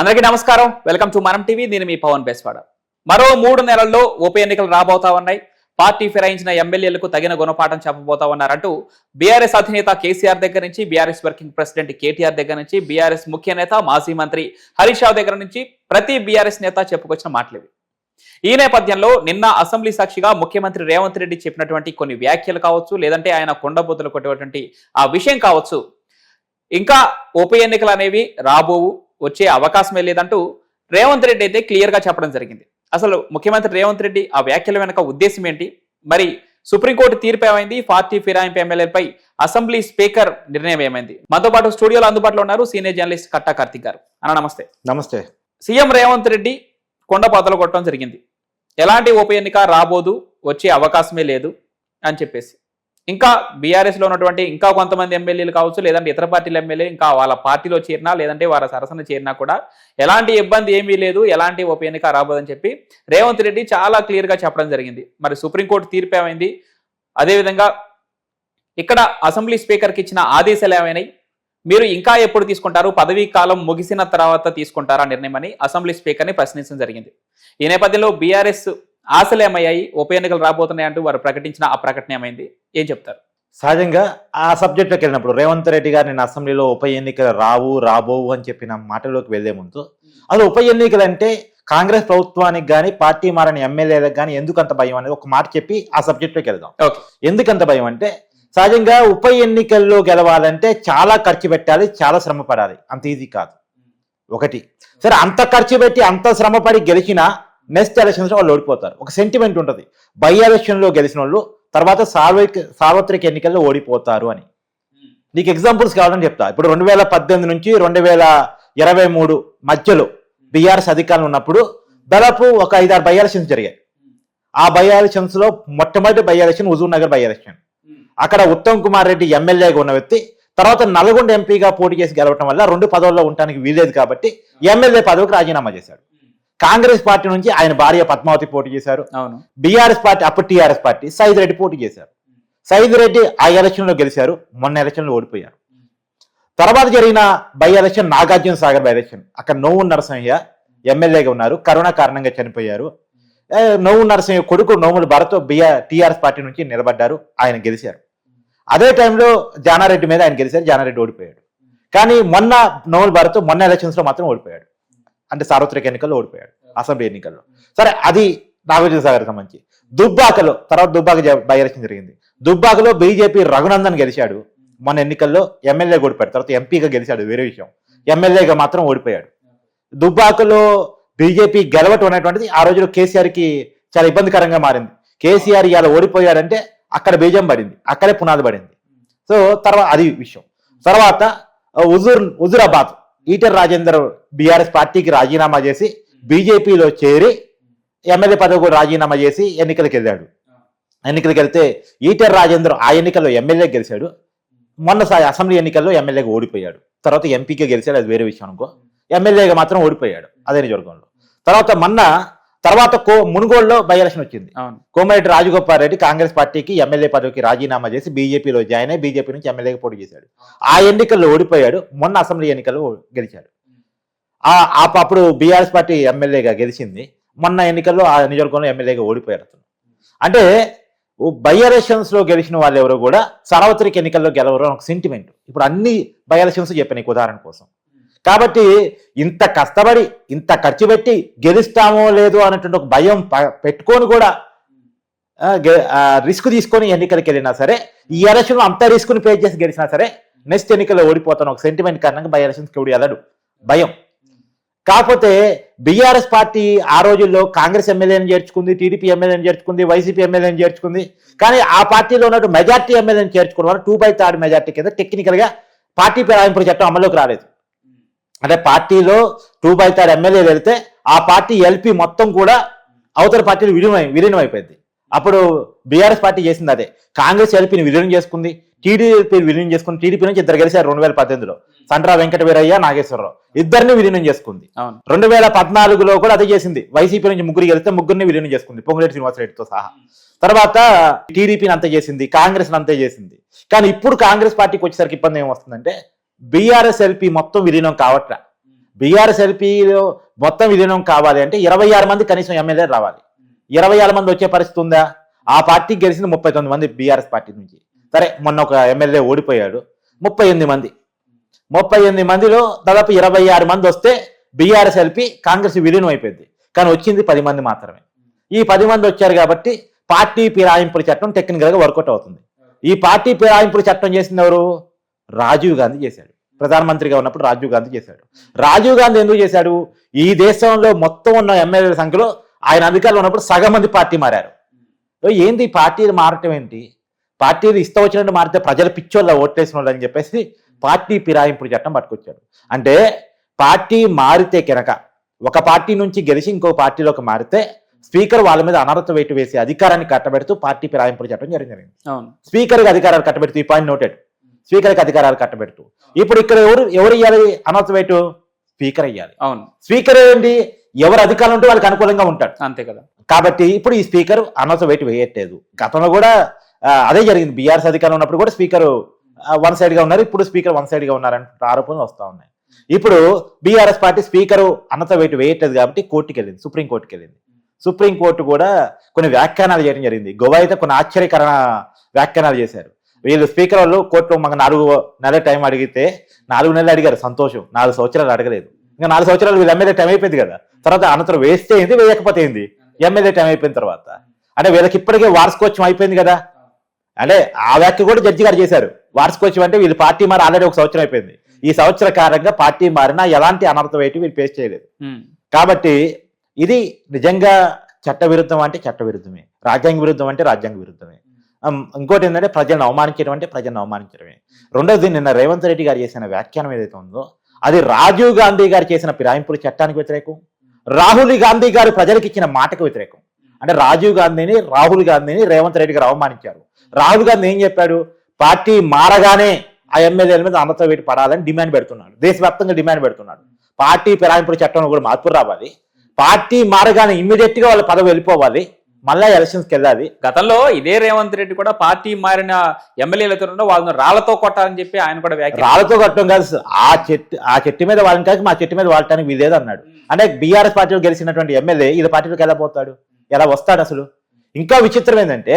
అందరికీ నమస్కారం. Welcome to Manam TV. నేను మీ పవన్ బేస్వాడ. మరో మూడు నెలల్లో ఉప ఎన్నికలు రాబోతా ఉన్నాయి. పార్టీ ఫిరాయించిన ఎమ్మెల్యేలకు తగిన గుణపాఠం చెప్పబోతా ఉన్నారంటూ బీఆర్ఎస్ అధినేత కేసీఆర్ దగ్గర నుంచి బీఆర్ఎస్ వర్కింగ్ ప్రెసిడెంట్ కేటీఆర్ దగ్గర నుంచి బీఆర్ఎస్ ముఖ్య నేత మాజీ మంత్రి హరీష్ రావు దగ్గర నుంచి ప్రతి బీఆర్ఎస్ నేత చెప్పుకొచ్చిన మాటలు ఈ నేపథ్యంలో నిన్న అసెంబ్లీ సాక్షిగా ముఖ్యమంత్రి రేవంత్ రెడ్డి చెప్పినటువంటి కొన్ని వ్యాఖ్యలు కావచ్చు లేదంటే ఆయన కొండబొద్దులు కొట్టేటువంటి ఆ విషయం కావచ్చు. ఇంకా ఉప ఎన్నికలు అనేవి రాబోవు. వచ్చే అవకాశమే లేదంటూ రేవంత్ రెడ్డి అయితే క్లియర్గా చెప్పడం జరిగింది. అసలు ముఖ్యమంత్రి రేవంత్ రెడ్డి ఆ వ్యాఖ్యల వెనక ఉద్దేశం ఏంటి? మరి సుప్రీంకోర్టు తీర్పు ఏమైంది? పార్టీ ఫిరాయింపు ఎమ్మెల్యేలపై అసెంబ్లీ స్పీకర్ నిర్ణయం ఏమైంది? మనతో పాటు స్టూడియోలో అందుబాటులో ఉన్నారు సీనియర్ జర్నలిస్ట్ కట్టా కార్తిక్ గారు. అన్న నమస్తే. నమస్తే. సీఎం రేవంత్ రెడ్డి కొండ పాతలు కొట్టడం జరిగింది. ఎలాంటి ఉప ఎన్నిక రాబోదు వచ్చే అవకాశమే లేదు అని చెప్పేసి. ఇంకా బీఆర్ఎస్లో ఉన్నటువంటి ఇంకా కొంతమంది ఎమ్మెల్యేలు కావచ్చు లేదంటే ఇతర పార్టీల ఎమ్మెల్యే ఇంకా వాళ్ళ పార్టీలో చేరినా లేదంటే వారి సరసన చేరినా కూడా ఎలాంటి ఇబ్బంది ఏమీ లేదు ఎలాంటి ఉప ఎన్నిక రాబోదని చెప్పి రేవంత్ రెడ్డి చాలా క్లియర్గా చెప్పడం జరిగింది. మరి సుప్రీంకోర్టు తీర్పు ఏమైంది? అదేవిధంగా ఇక్కడ అసెంబ్లీ స్పీకర్కి ఇచ్చిన ఆదేశాలు ఏమైనాయి? మీరు ఇంకా ఎప్పుడు తీసుకుంటారు? పదవీ కాలం ముగిసిన తర్వాత తీసుకుంటారా నిర్ణయం అని అసెంబ్లీ స్పీకర్ని ప్రశ్నించడం జరిగింది. ఈ నేపథ్యంలో బీఆర్ఎస్ ఆశలు ఏమయ్యాయి? ఉప ఎన్నికలు రాబోతున్నాయి అంటూ వారు ప్రకటించిన ఆ ప్రకటన ఏమైంది? ఏం చెప్తారు? సహజంగా ఆ సబ్జెక్ట్లోకి వెళ్ళినప్పుడు రేవంత్ రెడ్డి గారు నేను అసెంబ్లీలో ఉప ఎన్నికలు రావు రాబోవు అని చెప్పిన మాటలోకి వెళ్ళే ముందు అసలు ఉప ఎన్నికలు అంటే కాంగ్రెస్ ప్రభుత్వానికి కానీ పార్టీ మారని ఎమ్మెల్యేలకు కానీ ఎందుకంత భయం అనేది ఒక మాట చెప్పి ఆ సబ్జెక్ట్లోకి వెళ్దాం. ఓకే. ఎందుకంత భయం అంటే సహజంగా ఉప ఎన్నికల్లో గెలవాలంటే చాలా ఖర్చు పెట్టాలి చాలా శ్రమ పడాలి. అంత ఈజీ కాదు. ఒకటి. సరే అంత ఖర్చు పెట్టి అంత శ్రమ పడి గెలిచినా నెక్స్ట్ ఎలక్షన్స్ వాళ్ళు ఓడిపోతారు. ఒక సెంటిమెంట్ ఉంటుంది. బై ఎలక్షన్లో గెలిచిన వాళ్ళు తర్వాత సార్వత్రిక సార్వత్రిక ఎన్నికల్లో ఓడిపోతారు అని. నీకు ఎగ్జాంపుల్స్ కావాలని చెప్తా. ఇప్పుడు రెండు వేల పద్దెనిమిది నుంచి రెండు వేల ఇరవై మూడు మధ్యలో బీఆర్ఎస్ అధికారంలో ఉన్నప్పుడు దాదాపు ఒక ఐదారు బై ఎలక్షన్స్ జరిగాయి. ఆ బై ఎలక్షన్స్లో మొట్టమొదటి by election Huzur Nagar by election. అక్కడ ఉత్తమ్ కుమార్ రెడ్డి ఎమ్మెల్యేగా ఉన్న వ్యక్తి తర్వాత నల్గొండ ఎంపీగా పోటీ చేసి గెలవటం వల్ల రెండు పదవుల్లో ఉండడానికి వీలేదు కాబట్టి ఎమ్మెల్యే పదవికి రాజీనామా చేశాడు. కాంగ్రెస్ పార్టీ నుంచి ఆయన భార్య పద్మావతి పోటీ చేశారు. అవును. బీఆర్ఎస్ పార్టీ అప్పుడు టీఆర్ఎస్ పార్టీ సైద్ రెడ్డి పోటీ చేశారు. సైద్ రెడ్డి ఆ ఎలక్షన్లో గెలిచారు మొన్న ఎలక్షన్లో ఓడిపోయారు. తర్వాత జరిగిన by election Nagarjuna Sagar by election అక్కడ నోవు నరసింహయ్య ఎమ్మెల్యేగా ఉన్నారు కరోనా కారణంగా చనిపోయారు. నోవు నరసింహ కొడుకు Nomula Bharath BR TRS party నుంచి నిలబడ్డారు ఆయన గెలిచారు. అదే టైంలో జానారెడ్డి మీద ఆయన గెలిచారు జానారెడ్డి ఓడిపోయాడు. కానీ మొన్న నోముల భరత్ మొన్న ఎలక్షన్స్లో మాత్రం ఓడిపోయాడు. అంటే సార్వత్రిక ఎన్నికల్లో ఓడిపోయాడు అసెంబ్లీ ఎన్నికల్లో. సరే అది నాగార్జున సాగర్ సంబంధించి. దుబ్బాకలో తర్వాత దుబ్బాక జ- బై ఎలక్షన్ జరిగింది. దుబ్బాకలో బీజేపీ రఘునందన్ గెలిచాడు మొన్న ఎన్నికల్లో ఎమ్మెల్యే ఓడిపోయాడు. తర్వాత ఎంపీగా గెలిచాడు వేరే విషయం. ఎమ్మెల్యేగా మాత్రం ఓడిపోయాడు. దుబ్బాకలో బీజేపీ గెలవటం అనేటువంటిది ఆ రోజులో కేసీఆర్కి చాలా ఇబ్బందికరంగా మారింది. కేసీఆర్ ఇవాళ ఓడిపోయాడంటే అక్కడ బీజం పడింది అక్కడే పునాది పడింది. సో తర్వాత అది విషయం. తర్వాత హుజూర్ హుజూరాబాద్. ఈటర్ రాజేందర్ బీఆర్ఎస్ పార్టీకి రాజీనామా చేసి బీజేపీలో చేరి ఎమ్మెల్యే పదవి కూడా రాజీనామా చేసి ఎన్నికలకు వెళ్ళాడు. ఎన్నికలకు వెళ్తే ఈటర్ రాజేందర్ ఆ ఎన్నికల్లో ఎమ్మెల్యే గెలిచాడు. మొన్న సా- అసెంబ్లీ ఎన్నికల్లో ఎమ్మెల్యేగా ఓడిపోయాడు. తర్వాత ఎంపీగా గెలిచాడు అది వేరే విషయం అనుకో. ఎమ్మెల్యేగా మాత్రం ఓడిపోయాడు అదే నియోజకవర్గంలో. తర్వాత మొన్న తర్వాత కో మునుగోడులో బై ఎలక్షన్ వచ్చింది. అవును. కోమరెడ్డి రాజగోపాల్ రెడ్డి కాంగ్రెస్ పార్టీకి ఎమ్మెల్యే పదవికి రాజీనామా చేసి బీజేపీలో జాయిన్ అయ్యి బీజేపీ నుంచి ఎమ్మెల్యేగా పోటీ చేశాడు. ఆ ఎన్నికల్లో ఓడిపోయాడు. మొన్న అసెంబ్లీ ఎన్నికల్లో గెలిచాడు. అప్పుడు బీఆర్ఎస్ పార్టీ ఎమ్మెల్యేగా గెలిచింది. మొన్న ఎన్నికల్లో ఆ నియోజకవర్గంలో ఎమ్మెల్యేగా ఓడిపోయారు అతను. అంటే బై ఎలక్షన్స్లో గెలిచిన వాళ్ళు ఎవరు కూడా సార్వత్రిక ఎన్నికల్లో గెలవరు అని ఒక సెంటిమెంట్ ఇప్పుడు అన్ని బై ఎలక్షన్స్ చెప్పాను ఉదాహరణ కోసం. కాబట్టి ఇంత కష్టపడి ఇంత ఖర్చు పెట్టి గెలుస్తామో లేదో అన్నటువంటి ఒక భయం పెట్టుకొని కూడా రిస్క్ తీసుకొని ఎన్నికలకు వెళ్ళినా సరే ఈ ఎలక్షన్లో అంత రిస్క్ని పే చేసి గెలిచినా సరే నెక్స్ట్ ఎన్నికల్లో ఓడిపోతాను. ఒక సెంటిమెంట్ కారణంగా బై ఎలక్షన్స్కి ఎవడు వెళ్ళడు. భయం. కాకపోతే బీఆర్ఎస్ పార్టీ ఆ రోజుల్లో కాంగ్రెస్ ఎమ్మెల్యేని చేర్చుకుంది టీడీపీ ఎమ్మెల్యేని చేర్చుకుంది వైసీపీ ఎమ్మెల్యేని చేర్చుకుంది. కానీ ఆ పార్టీలో ఉన్నట్టు మెజార్టీ ఎమ్మెల్యేని చేర్చుకోవడం వల్ల టూ బై థర్డ్ మెజార్టీ కింద టెక్నికల్గా పార్టీ ఫిరాయింపుల చట్టం అమల్లోకి రాలేదు. అంటే పార్టీలో టూ బై థర్డ్ ఎమ్మెల్యేలు వెళ్తే ఆ పార్టీ ఎల్పీ మొత్తం కూడా అవతల పార్టీలు విలీనం విలీనం అయిపోయింది. అప్పుడు బీఆర్ఎస్ పార్టీ చేసింది అదే. కాంగ్రెస్ ఎల్పీని విలీనం చేసుకుంది. టీడీపీ విలీనం చేసుకుంది. టీడీపీ నుంచి ఇద్దరు గెలిచారు రెండు వేల పద్దెనిమిదిలో. సండ్రా వెంకట వీరయ్య నాగేశ్వరరావు. ఇద్దరిని విలీనం చేసుకుంది. రెండు వేల పద్నాలుగులో కూడా అదే చేసింది. వైసీపీ నుంచి ముగ్గురు గెలిస్తే ముగ్గురిని విలీనం చేసుకుంది. పొంగులేటి శ్రీనివాసరెడ్డితో సహా. తర్వాత టీడీపీని అంతే చేసింది. కాంగ్రెస్ అంతే చేసింది. కానీ ఇప్పుడు కాంగ్రెస్ పార్టీకి వచ్చేసరికి ఇబ్బంది ఏమొస్తుందంటే బీఆర్ఎస్ ఎల్పీ మొత్తం విలీనం కావట్ల? బీఆర్ఎస్ ఎల్పీలో మొత్తం విలీనం కావాలి అంటే ఇరవై ఆరు మంది కనీసం ఎమ్మెల్యే రావాలి. ఇరవై ఆరు మంది వచ్చే పరిస్థితి ఉందా? ఆ పార్టీకి గెలిచింది ముప్పై తొమ్మిది మంది బీఆర్ఎస్ పార్టీ నుంచి. సరే మొన్న ఒక ఎమ్మెల్యే ఓడిపోయాడు. ముప్పై ఎనిమిది మంది. ముప్పై ఎనిమిది మందిలో దాదాపు ఇరవై ఆరు మంది వస్తే బీఆర్ఎస్ ఎల్పి కాంగ్రెస్ విలీనం అయిపోయింది. కానీ వచ్చింది పది మంది మాత్రమే. ఈ పది మంది వచ్చారు కాబట్టి పార్టీ ఫిరాయింపుల చట్టం టెక్నికల్గా వర్కౌట్ అవుతుంది. ఈ పార్టీ ఫిరాయింపుల చట్టం చేసింది ఎవరు? రాజీవ్ గాంధీ చేశాడు. ప్రధానమంత్రిగా ఉన్నప్పుడు రాజీవ్ గాంధీ చేశాడు. రాజీవ్ గాంధీ ఎందుకు చేశాడు? ఈ దేశంలో మొత్తం ఉన్న ఎమ్మెల్యేల సంఖ్యలో ఆయన అధికారంలో ఉన్నప్పుడు సగం మంది పార్టీ మారారు. ఏంది పార్టీలు మారటం ఏంటి? పార్టీలు ఇష్టం వచ్చినట్టు మారితే ప్రజలు పిచ్చోళ్ళ ఓట్లేసిన వాళ్ళు అని చెప్పేసి పార్టీ ఫిరాయింపుల చట్టం పట్టుకొచ్చాడు. అంటే పార్టీ మారితే కనుక ఒక పార్టీ నుంచి గెలిచి ఇంకో పార్టీలోకి మారితే స్పీకర్ వాళ్ళ మీద అనర్హత వేటు వేసి అధికారాన్ని కట్టబెడుతూ పార్టీ ఫిరాయింపుల చట్టం జరిగింది. స్పీకర్కి అధికారాలు కట్టబెడుతూ ఈ పాయింట్ నోటెడ్. స్పీకర్కి అధికారాలు కట్టబెడుతూ. ఇప్పుడు ఇక్కడ ఎవరు ఎవరు ఇవ్వాలి వేటు స్పీకర్ ఇవ్వాలి అవును. స్పీకర్ ఏంటి? ఎవరు అధికారం ఉంటే వాళ్ళకి అనుకూలంగా ఉంటాడు అంతే కదా. కాబట్టి ఇప్పుడు ఈ స్పీకర్ అనవసర వెయిట్ వేయట్లేదు. గతంలో కూడా అదే జరిగింది. బీఆర్ఎస్ అధికారం ఉన్నప్పుడు కూడా స్పీకర్ వన్ సైడ్గా ఉన్నారు. ఇప్పుడు స్పీకర్ వన్ సైడ్గా ఉన్నారని ఆరోపణలు వస్తా ఉన్నాయి. ఇప్పుడు బీఆర్ఎస్ పార్టీ స్పీకర్ అన్నత వెయిట్ వేయట్లేదు కాబట్టి కోర్టుకి వెళ్ళింది సుప్రీం కోర్టుకి వెళ్ళింది. సుప్రీం కోర్టు కూడా కొన్ని వ్యాఖ్యానాలు చేయడం జరిగింది. గోవా అయితే కొన్ని ఆశ్చర్యకరణ వ్యాఖ్యానాలు చేశారు. వీళ్ళు స్పీకర్ వాళ్ళు కోర్టులో మాకు నాలుగు నెలల టైం అడిగితే నాలుగు నెలలు అడిగారు సంతోషం. నాలుగు సంవత్సరాలు అడగలేదు. ఇంకా నాలుగు సంవత్సరాలు వీళ్ళు ఎమ్మెల్యే టైం అయిపోయింది కదా. తర్వాత అనంతరం వేస్తే ఏంది వేయకపోతే ఏంది? ఎమ్మెల్యే టైం అయిపోయిన తర్వాత. అంటే వీళ్ళకి ఇప్పటికే వార్షికోత్సవం అయిపోయింది కదా. అంటే ఆ వ్యాఖ్య కూడా జడ్జి గారు చేశారు. వార్షికోత్సవం అంటే వీళ్ళు పార్టీ మారి ఆల్రెడీ ఒక సంవత్సరం అయిపోయింది. ఈ సంవత్సర కారణంగా పార్టీ మారినా ఎలాంటి అనర్థం అయితే వీళ్ళు ఫేస్ చేయలేదు. కాబట్టి ఇది నిజంగా చట్ట విరుద్ధం అంటే చట్ట విరుద్ధమే రాజ్యాంగ విరుద్ధం అంటే రాజ్యాంగ విరుద్ధమే. Um, ఇంకోటి ఏంటంటే ప్రజలను అవమానించడం అంటే ప్రజలను అవమానించడమే. రెండవది నిన్న రేవంత్ రెడ్డి గారు చేసిన వ్యాఖ్యానం ఏదైతే ఉందో అది రాజీవ్ గాంధీ గారు చేసిన ఫిరాయింపుల చట్టానికి వ్యతిరేకం రాహుల్ గాంధీ గారు ప్రజలకు ఇచ్చిన మాటకు వ్యతిరేకం. అంటే రాజీవ్ గాంధీని రాహుల్ గాంధీని రేవంత్ రెడ్డి గారు అవమానించారు. రాహుల్ గాంధీ ఏం చెప్పాడు? పార్టీ మారగానే ఆ ఎమ్మెల్యేల మీద అమృత వేటి పడాలని డిమాండ్ పెడుతున్నాడు. దేశవ్యాప్తంగా డిమాండ్ పెడుతున్నాడు. పార్టీ ఫిరాయింపుల చట్టంలో కూడా మార్పులు రావాలి. పార్టీ మారగానే ఇమ్మీడియట్గా వాళ్ళ పదవి వెళ్ళిపోవాలి. మళ్ళా ఎలక్షన్స్కి వెళ్ళాలి. గతంలో ఇదే రేవంత్ రెడ్డి కూడా పార్టీ మారిన ఎమ్మెల్యేలతో ఉన్న వాళ్ళని రాళ్ళతో కొట్టాలని చెప్పి ఆయన కూడా వ్యాఖ్య రాళ్ళతో కట్టడం కాదు. ఆ చెట్టు ఆ చెట్టు మీద వాళ్ళని కాక మా చెట్టు మీద వాడటానికి వీలేదు అన్నాడు. అంటే బీఆర్ఎస్ పార్టీలో గెలిచినటువంటి ఎమ్మెల్యే ఇది పార్టీలోకి ఎలా పోతాడు? ఎలా వస్తాడు అసలు? ఇంకా విచిత్రం ఏంటంటే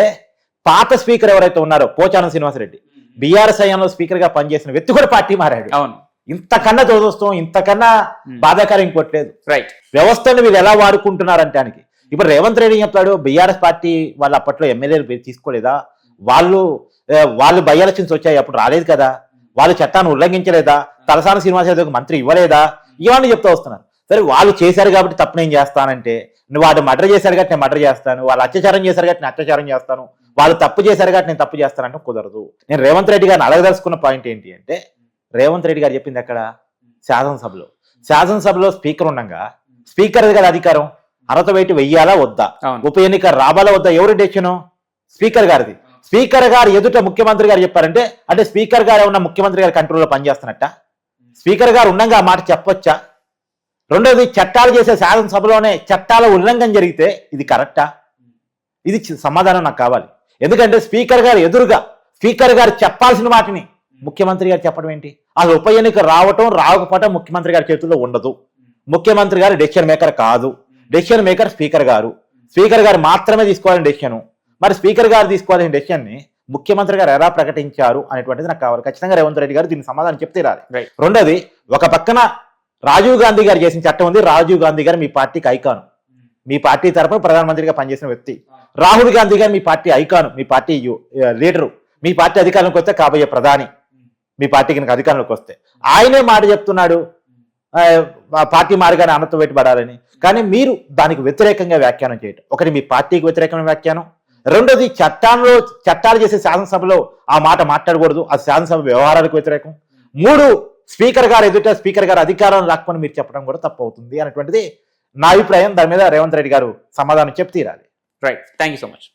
పాత స్పీకర్ ఎవరైతే ఉన్నారో పోచారం శ్రీనివాసరెడ్డి బీఆర్ఎస్ హయాంలో స్పీకర్గా పనిచేసిన వ్యక్తి కూడా పార్టీ మారాడు. అవును. ఇంతకన్నా దురదృష్టం ఇంతకన్నా బాధాకరం ఇంకోట్లేదు రైట్ వ్యవస్థను వీళ్ళు ఎలా వాడుకుంటున్నారు అంటానికి ఇప్పుడు రేవంత్ రెడ్డి ఏం చెప్తాడు? బీఆర్ఎస్ పార్టీ వాళ్ళు అప్పట్లో ఎమ్మెల్యేలు తీసుకోలేదా? వాళ్ళు వాళ్ళు బై ఎలక్షన్స్ వచ్చాయి అప్పుడు రాలేదు కదా. వాళ్ళు చట్టాన్ని ఉల్లంఘించలేదా? తలసాని శ్రీనివాస్ యాదవ్ మంత్రి ఇవ్వలేదా? ఇవన్నీ చెప్తూ వస్తున్నారు. సరే వాళ్ళు చేశారు కాబట్టి తప్పు నేను చేస్తానంటే నువ్వు వాళ్ళు మర్డర్ చేశారు కాబట్టి నేను మర్డర్ చేస్తాను వాళ్ళు అత్యాచారం చేశారు కాబట్టి నేను అత్యాచారం చేస్తాను వాళ్ళు తప్పు చేశారు కాబట్టి నేను తప్పు చేస్తానంటే కుదరదు. నేను రేవంత్ రెడ్డి గారిని అడగదలుచుకున్న పాయింట్ ఏంటి అంటే రేవంత్ రెడ్డి గారు చెప్పింది ఎక్కడ? శాసనసభలో. శాసనసభలో స్పీకర్ ఉండగా స్పీకర్ కదా అధికారం? అర్హత బయట వెయ్యాలా వద్దా? ఉప ఎన్నిక రావాలా వద్దా? ఎవరి డెసిషన్ స్పీకర్ గారిది. స్పీకర్ గారు ఎదుట ముఖ్యమంత్రి గారు చెప్పారంటే అంటే స్పీకర్ గారు ఉన్న ముఖ్యమంత్రి గారి కంట్రోల్లో పనిచేస్తున్నట్ట? స్పీకర్ గారు ఉండగా ఆ మాట చెప్పొచ్చా? రెండోది చట్టాలు చేసే శాసనసభలోనే చట్టాల ఉల్లంఘన జరిగితే ఇది కరెక్టా? ఇది సమాధానం నాకు కావాలి. ఎందుకంటే స్పీకర్ గారు ఎదురుగా స్పీకర్ గారు చెప్పాల్సిన వాటిని ముఖ్యమంత్రి గారు చెప్పడం ఏంటి? అసలు ఉప ఎన్నిక రావటం రాకపోవటం ముఖ్యమంత్రి గారి చేతుల్లో ఉండదు. ముఖ్యమంత్రి గారు డెసిషన్ మేకర్ కాదు. డెసిషన్ మేకర్ స్పీకర్ గారు. స్పీకర్ గారు మాత్రమే తీసుకోవాలని డెసిషన్ మరి స్పీకర్ గారు తీసుకోవాల్సిన డెసిషన్ని ముఖ్యమంత్రి గారు ఎలా ప్రకటించారు అనేటువంటిది నాకు కావాలి. ఖచ్చితంగా రేవంత్ రెడ్డి గారు దీనికి సమాధానం చెప్తే రాలి. రెండోది ఒక పక్కన రాజీవ్ గాంధీ గారు చేసిన చట్టం ఉంది. రాజీవ్ గాంధీ గారు మీ పార్టీకి ఐకాను. మీ పార్టీ తరపున ప్రధానమంత్రిగా పనిచేసిన వ్యక్తి. రాహుల్ గాంధీ గారు మీ పార్టీ ఐకాను మీ పార్టీ లీడరు. మీ పార్టీ అధికారంలోకి వస్తే కాబోయే ప్రధాని. మీ పార్టీకి అధికారంలోకి వస్తే. ఆయనే మాట చెప్తున్నాడు. పార్టీ మార్గాన్ని అనంతం పెట్టుబడాలని కానీ మీరు దానికి వ్యతిరేకంగా వ్యాఖ్యానం చేయటం. ఒకటి మీ పార్టీకి వ్యతిరేకమైన వ్యాఖ్యానం. రెండోది చట్టాల్లో చట్టాలు చేసే శాసనసభలో ఆ మాట మాట్లాడకూడదు. ఆ శాసనసభ వ్యవహారాలకు వ్యతిరేకం. మూడు స్పీకర్ గారు ఎదుట స్పీకర్ గారు అధికారం రాకపోని మీరు చెప్పడం కూడా తప్పు అవుతుంది అనేటువంటిది నా అభిప్రాయం. దాని మీద రేవంత్ రెడ్డి గారు సమాధానం చెప్తీరాలి. Right thank you so much